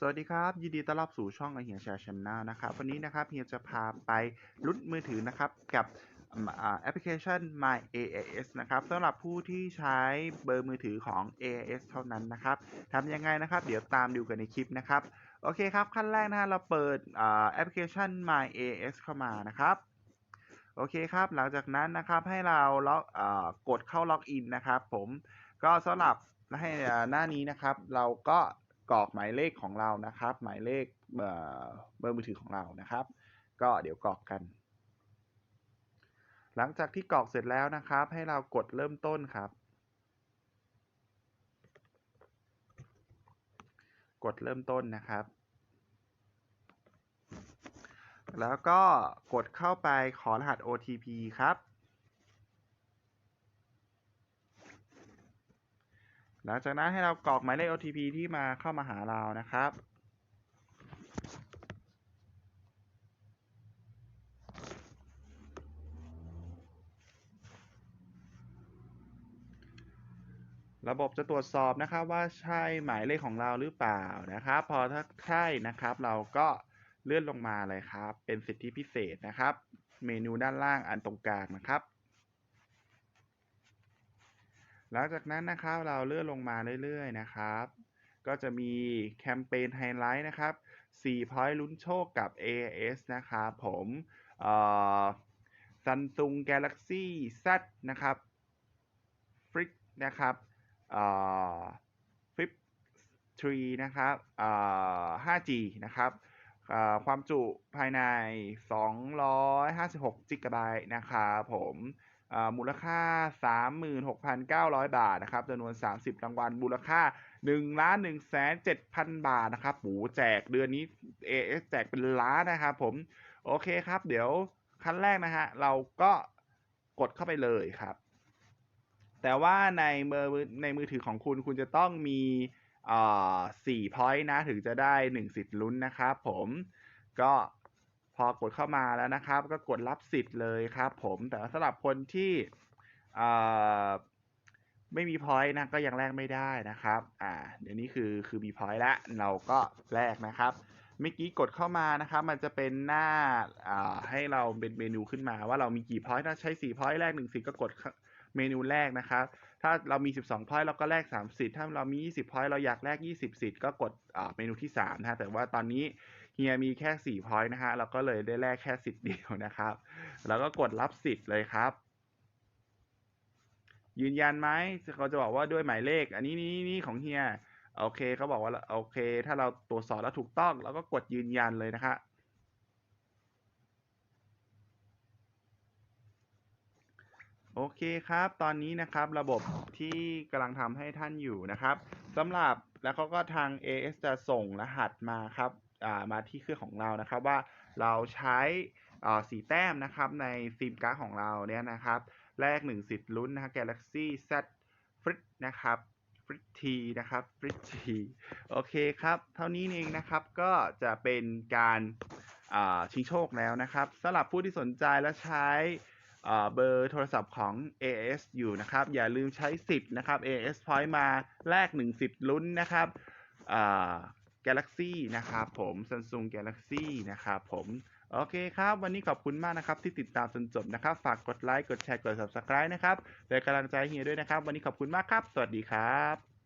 สวัสดีครับ ยินดีต้อนรับสู่ช่องไอเฮียแชร์ชแนลนะครับ วันนี้นะครับเฮียจะพาไปลุ้นมือถือนะครับกับแอปพลิเคชัน My AAS นะครับสำหรับผู้ที่ใช้เบอร์มือถือของ AAS เท่านั้นนะครับทำยังไงนะครับ เดี๋ยวตามดูกันในคลิปนะครับ โอเคครับ ขั้นแรกนะฮะเราเปิดแอปพลิเคชัน My AAS เข้ามานะครับโอเคครับ หลังจากนั้นนะครับให้เราล็อกกดเข้าล็อกอินนะครับ ผมก็สำหรับให้หน้านี้นะครับ เราก็ กรอกหมายเลขของเรานะครับ หมายเลขเบอร์มือถือของเรานะครับ ก็เดี๋ยวกรอกกัน หลังจากที่กรอกเสร็จแล้วนะครับ ให้เรากดเริ่มต้นครับ กดเริ่มต้นนะครับ แล้วก็กดเข้าไปขอรหัส OTP ครับ หลังจากนั้นให้เรากรอกหมายเลข OTP ที่มาเข้ามาหาเรานะครับ ระบบจะตรวจสอบนะครับว่าใช่หมายเลขของเราหรือเปล่านะครับ พอถ้าใช่นะครับ เราก็เลื่อนลงมาเลยครับ เป็นสิทธิพิเศษนะครับ เมนูด้านล่างอันตรงกลางนะครับ หลังจากนั้นนะครับเราเลื่อนลงมาเรื่อยๆนะครับ ก็จะมีแคมเปญไฮไลท์นะครับ4 point ลุ้นโชคกับ AS นะครับผมเอ่อ Samsung Galaxy Z นะครับ Flip นะครับเอ่อ Flip 3นะครับ 5G นะครับ ความจุภายใน 256 g b นะครับผมมูลค่า 36,900 บาทนะครับจำนวน 30 รางวัล มูลค่า1ล้าน1 7 0 0 0 บาทนะครับโหแจกเดือนนี้ AS แจกเป็นล้านนะครับผม โอเคครับ เดี๋ยวขั้นแรกนะฮะ เราก็กดเข้าไปเลยครับ แต่ว่าในมือในมือถือของคุณคุณจะต้องมี สี่พอยต์นะถึงจะได้หนึ่งสิทธิ์ลุ้นนะครับผมก็พอกดเข้ามาแล้วนะครับ ก็กดรับสิทธิ์เลยครับผมแต่สำหรับคนที่ไม่มีพอยต์นะก็ยังแลกไม่ได้นะครับอ่าเดี๋ยวนี้คือคือมีพอยต์แล้วเราก็แลกนะครับเมื่อกี้กดเข้ามานะครับ มันจะเป็นหน้าอ่าให้เราเป็นเมนูขึ้นมาว่าเรามีกี่พอยต์ถ้าใช้4พอยต์แรก1สิทธิ์ก็กด เมนูแรกนะครับ ถ้าเรามี 12พอยต์เราก็แลก3สิทธิ์ถ้าเรามี 20พอยต์เราอยากแลก 20สิทธิ์ก็กดเมนูที่3นะฮะแต่ว่าตอนนี้เฮียมีแค่4พอยต์นะฮะเราก็เลยได้แลกแค่สิทธิ์เดียวนะครับ แล้วก็กดรับสิทธิ์เลยครับยืนยันไหมเขาจะบอกว่าด้วยหมายเลข อันนี้นี่นี่ของเฮีย โอเคเขาบอกว่าโอเค ถ้าเราตรวจสอบแล้วถูกต้องเราก็กดยืนยันเลยนะคะ โอเคครับ ตอนนี้นะครับระบบที่กำลังทำให้ท่านอยู่นะครับสำหรับแล้วเขาก็ทาง AS จะส่งรหัสมาครับมาที่เครื่องของเรานะครับว่าเราใช้สีแต้มนะครับในซิมการ์ดของเราเนี่ยนะครับแลกหนึ่งสิทธิ์ลุ้นนะ Galaxy Z Flip นะครับฟริตทีนะครับฟริตทีโอเคครับ เท่านี้เองนะครับก็จะเป็นการาชิงโชคแล้วนะครับสำหรับผู้ที่สนใจและใช้ เบอร์โทรศัพท์ของ AS อยู่นะครับ อย่าลืมใช้สิทธิ์นะครับ AS Point มาแลก1สิทธิ์ลุ้นนะครับ Galaxy นะครับผม Samsung Galaxy นะครับผมโอเคครับ วันนี้ขอบคุณมากนะครับ ที่ติดตามจนจบนะครับ ฝากกดไลค์ กดแชร์ กด Subscribe นะครับเป็นกำลังใจให้เฮียด้วยนะครับ วันนี้ขอบคุณมากครับ สวัสดีครับ